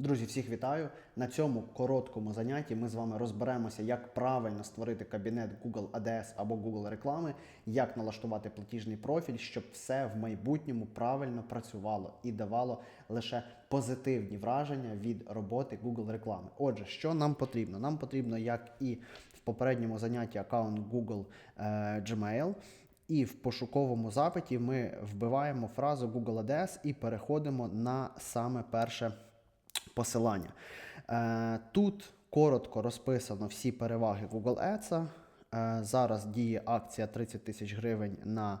Друзі, всіх вітаю! На цьому короткому занятті ми з вами розберемося, як правильно створити кабінет Google ADS або Google реклами, як налаштувати платіжний профіль, щоб все в майбутньому правильно працювало і давало лише позитивні враження від роботи Google реклами. Отже, що нам потрібно? Нам потрібно, як і в попередньому занятті, аккаунт Google е, Gmail. І в пошуковому запиті ми вбиваємо фразу Google ADS і переходимо на саме перше посилання. Е, Тут коротко розписано всі переваги Google Ads. Е, Зараз діє акція 30 тисяч гривень на,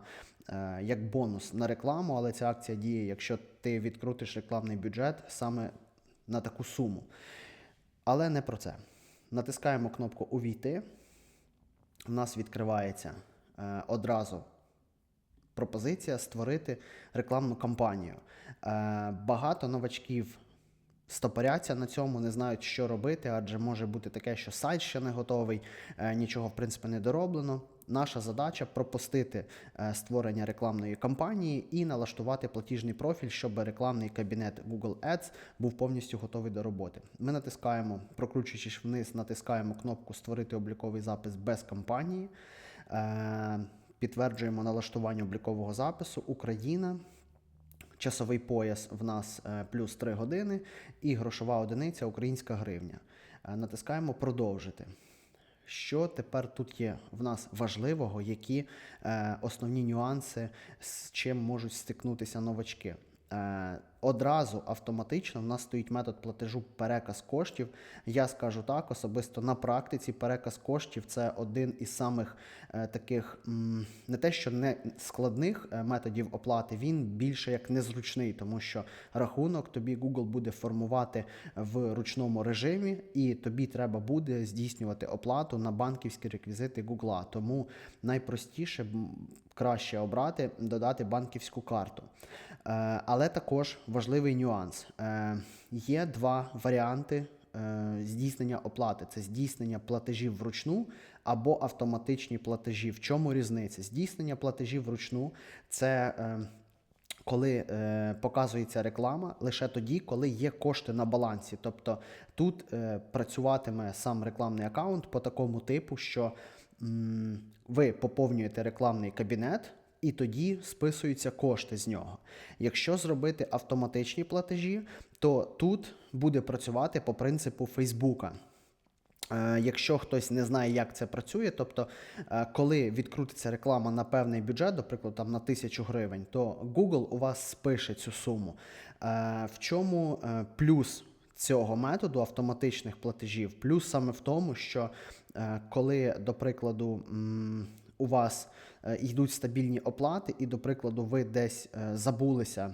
е, як бонус на рекламу, але ця акція діє, якщо ти відкрутиш рекламний бюджет саме на таку суму. Але не про це. Натискаємо кнопку Увійти. У нас відкривається одразу пропозиція створити рекламну кампанію. Багато новачків стопоряться на цьому, не знають, що робити, адже може бути таке, що сайт ще не готовий, е, нічого в принципі не дороблено. Наша задача пропустити е, створення рекламної кампанії і налаштувати платіжний профіль, щоб рекламний кабінет Google Ads був повністю готовий до роботи. Ми натискаємо, прокручуючись вниз, натискаємо кнопку Створити обліковий запис без кампанії. Е, Підтверджуємо налаштування облікового запису Україна. Часовий пояс в нас е, плюс 3 години і грошова одиниця українська гривня. Е, Натискаємо продовжити. Що тепер тут є в нас важливого, які е, основні нюанси, з чим можуть стикнутися новачки? Одразу автоматично в нас стоїть метод платежу переказ коштів. Я скажу так, особисто на практиці переказ коштів це один із самих е, таких не те, що не складних е, методів оплати, він більше як незручний, тому що рахунок тобі Google буде формувати в ручному режимі, і тобі треба буде здійснювати оплату на банківські реквізити Google. Тому найпростіше краще обрати додати банківську карту. Е, Але також важливий нюанс. Е, Є два варіанти е, здійснення оплати: це здійснення платежів вручну або автоматичні платежі. В чому різниця? Здійснення платежів вручну це. е, коли е, показується реклама лише тоді, коли є кошти на балансі. Тобто тут е, працюватиме сам рекламний аккаунт по такому типу, що м, ви поповнюєте рекламний кабінет. І тоді списуються кошти з нього. Якщо зробити автоматичні платежі, то тут буде працювати по принципу Фейсбука. Е, Якщо хтось не знає, як це працює, тобто, е, коли відкрутиться реклама на певний бюджет, до прикладу, там на тисячу гривень, то Google у вас спише цю суму. Е, В чому плюс цього методу автоматичних платежів? Плюс саме в тому, що коли, до прикладу, у вас е, йдуть стабільні оплати, і, до прикладу, ви десь е, забулися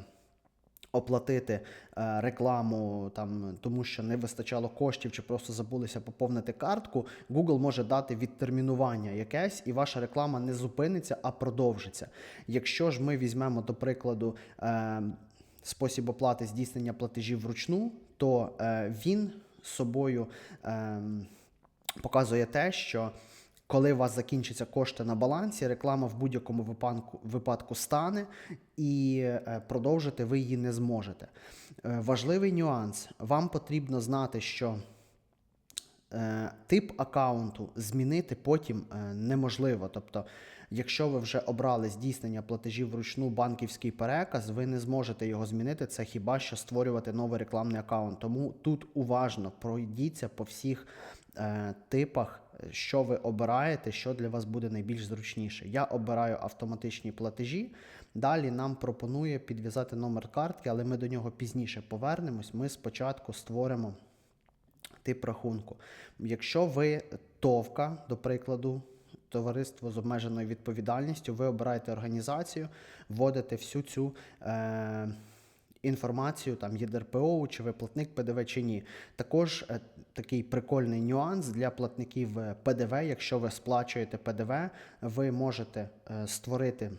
оплатити е, рекламу, там, тому що не вистачало коштів чи просто забулися поповнити картку, Google може дати відтермінування якесь, і ваша реклама не зупиниться, а продовжиться. Якщо ж ми візьмемо, до прикладу, спосіб оплати здійснення платежів вручну, то він собою е, показує те, що коли у вас закінчаться кошти на балансі, реклама в будь-якому випадку, випадку стане і е, продовжити ви її не зможете. Е, Важливий нюанс: вам потрібно знати, що е, тип аккаунту змінити потім неможливо. Тобто, якщо ви вже обрали здійснення платежів вручну банківський переказ, ви не зможете його змінити. Це хіба що створювати новий рекламний аккаунт. Тому тут уважно пройдіться по всіх типах, е, що ви обираєте, що для вас буде найбільш зручніше. Я обираю автоматичні платежі. Далі нам пропонує підв'язати номер картки, але ми до нього пізніше повернемось. Ми спочатку створимо тип рахунку. Якщо ви ТОВКа, до прикладу, товариство з обмеженою відповідальністю, ви обираєте організацію, вводите всю цю. Е- Інформацію, там є ДРПО, чи ви платник ПДВ чи ні. Також е, такий прикольний нюанс для платників е, ПДВ. Якщо ви сплачуєте ПДВ, ви можете е, створити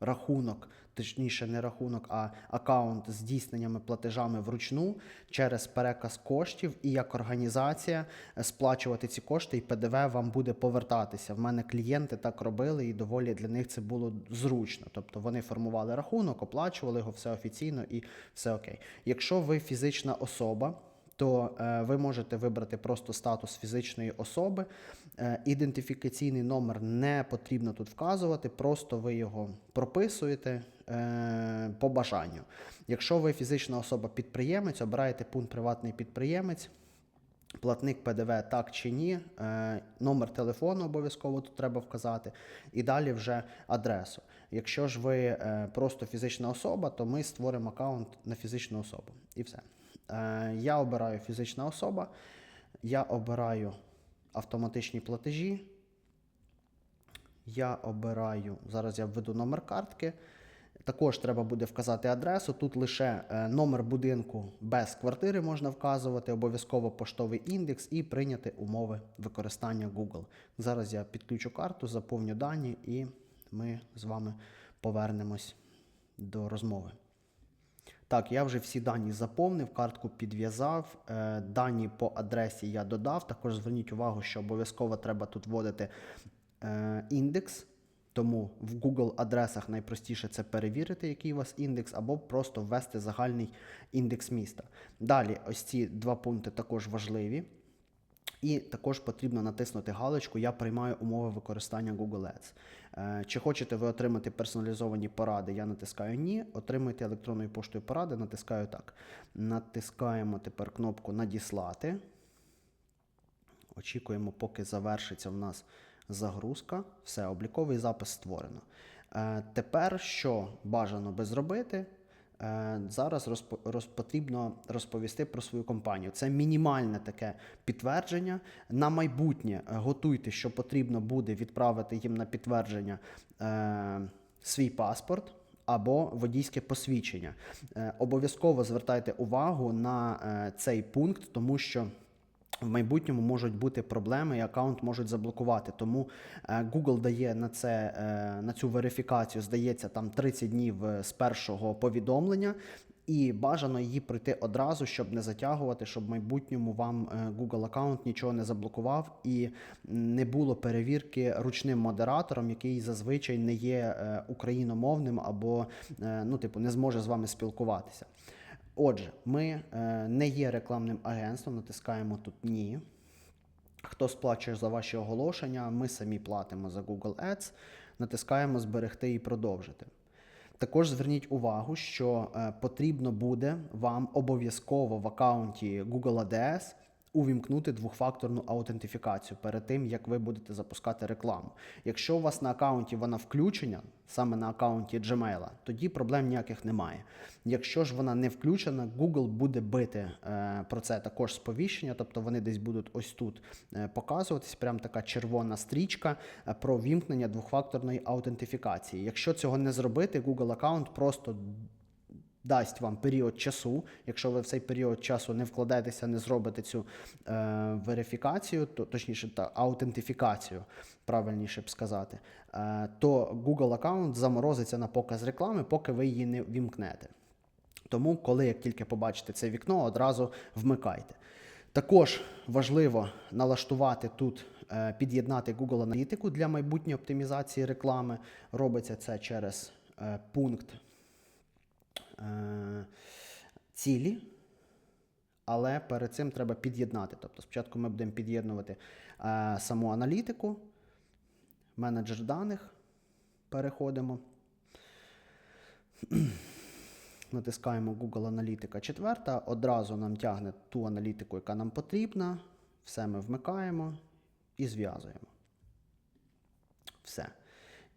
рахунок точніше не рахунок, а аккаунт з здійсненнями платежами вручну через переказ коштів, і як організація е, сплачувати ці кошти, і ПДВ вам буде повертатися. В мене клієнти так робили, і доволі для них це було зручно. Тобто вони формували рахунок, оплачували його все офіційно і все окей. Якщо ви фізична особа, то е, ви можете вибрати просто статус фізичної особи. Е, ідентифікаційний номер не потрібно тут вказувати, просто ви його прописуєте по бажанню. Якщо ви фізична особа-підприємець, обираєте пункт приватний підприємець. Платник ПДВ так чи ні, е, номер телефону обов'язково тут треба вказати, і далі вже адресу. Якщо ж ви е, просто фізична особа, то ми створимо аккаунт на фізичну особу. І все. Е, я обираю фізична особа, я обираю автоматичні платежі. Я обираю, зараз я введу номер картки. Також треба буде вказати адресу. Тут лише е, номер будинку без квартири можна вказувати, обов'язково поштовий індекс і прийняти умови використання Google. Зараз я підключу карту, заповню дані, і ми з вами повернемось до розмови. Так, я вже всі дані заповнив, картку підв'язав. е, Дані по адресі я додав. Також зверніть увагу, що обов'язково треба тут вводити е, індекс. Тому в Google адресах найпростіше це перевірити, який у вас індекс, або просто ввести загальний індекс міста. Далі, ось ці два пункти також важливі. І також потрібно натиснути галочку Я приймаю умови використання Google Ads. Е, Чи хочете ви отримати персоналізовані поради? Я натискаю Ні. Отримуйте електронною поштою поради, натискаю так. Натискаємо тепер кнопку Надіслати. Очікуємо, поки завершиться в нас загрузка. Все, обліковий запис створено. Е, Тепер що бажано би зробити? Е, Зараз розп- роз- потрібно розповісти про свою компанію. Це мінімальне таке підтвердження. На майбутнє е, готуйте, що потрібно буде відправити їм на підтвердження е, свій паспорт. Або водійське посвідчення. Обов'язково звертайте увагу на цей пункт, тому що в майбутньому можуть бути проблеми і аккаунт можуть заблокувати. Тому е, Google дає на це е, на цю верифікацію, здається, там 30 днів е, з першого повідомлення. І бажано її пройти одразу, щоб не затягувати, щоб в майбутньому вам Google аккаунт нічого не заблокував і не було перевірки ручним модератором, який зазвичай не є україномовним або ну, типу, не зможе з вами спілкуватися. Отже, ми е, не є рекламним агентством, натискаємо тут ні. Хто сплачує за ваші оголошення, ми самі платимо за Google Ads, натискаємо зберегти і продовжити. Також зверніть увагу, що е, потрібно буде вам обов'язково в аккаунті Google ADS увімкнути двохфакторну аутентифікацію перед тим, як ви будете запускати рекламу. Якщо у вас на аккаунті вона включена, саме на аккаунті Gmail, тоді проблем ніяких немає. Якщо ж вона не включена, Google буде бити е, про це також сповіщення, тобто вони десь будуть ось тут е, показуватись, прям така червона стрічка е, про вімкнення двохфакторної аутентифікації. Якщо цього не зробити, Google аккаунт просто дасть вам період часу. Якщо ви в цей період часу не вкладетеся, не зробите цю е, верифікацію, то точніше та аутентифікацію, правильніше б сказати, е, то Google аккаунт заморозиться на показ реклами, поки ви її не вімкнете. Тому, коли як тільки побачите це вікно, одразу вмикайте. Також важливо налаштувати тут, е, під'єднати Google аналітику для майбутньої оптимізації реклами. Робиться це через е, пункт цілі, але перед цим треба під'єднати. Тобто спочатку ми будемо під'єднувати е, саму аналітику, менеджер даних. Переходимо. Натискаємо Google Аналітика 4. Одразу нам тягне ту аналітику, яка нам потрібна. Все ми вмикаємо і зв'язуємо. Все.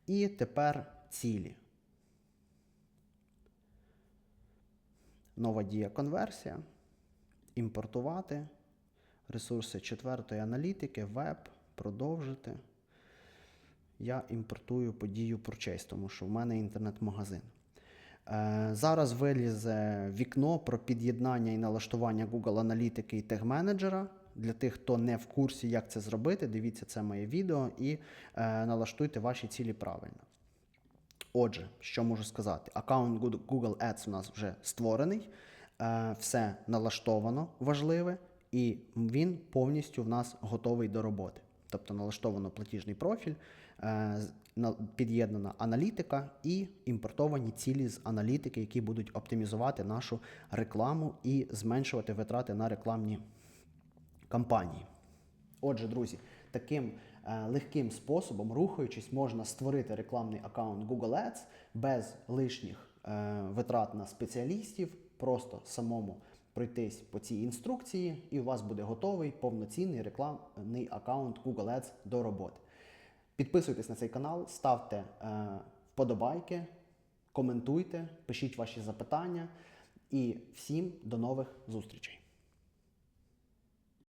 І тепер цілі. Нова дія конверсія. Імпортувати. Ресурси четвертої аналітики, веб, продовжити. Я імпортую подію Purchase, тому що в мене інтернет-магазин. Е, Зараз вилізе вікно про під'єднання і налаштування Google аналітики і тег-менеджера. Для тих, хто не в курсі, як це зробити, дивіться це моє відео і е, налаштуйте ваші цілі правильно. Отже, що можу сказати? Аккаунт Google Ads у нас вже створений, е, все налаштовано важливе, і він повністю в нас готовий до роботи. Тобто налаштовано платіжний профіль, е, під'єднана аналітика і імпортовані цілі з аналітики, які будуть оптимізувати нашу рекламу і зменшувати витрати на рекламні кампанії. Отже, друзі, таким легким способом, рухаючись, можна створити рекламний аккаунт Google Ads без лишніх е, витрат на спеціалістів, просто самому пройтись по цій інструкції, і у вас буде готовий повноцінний рекламний аккаунт Google Ads до роботи. Підписуйтесь на цей канал, ставте е, вподобайки, коментуйте, пишіть ваші запитання і всім до нових зустрічей.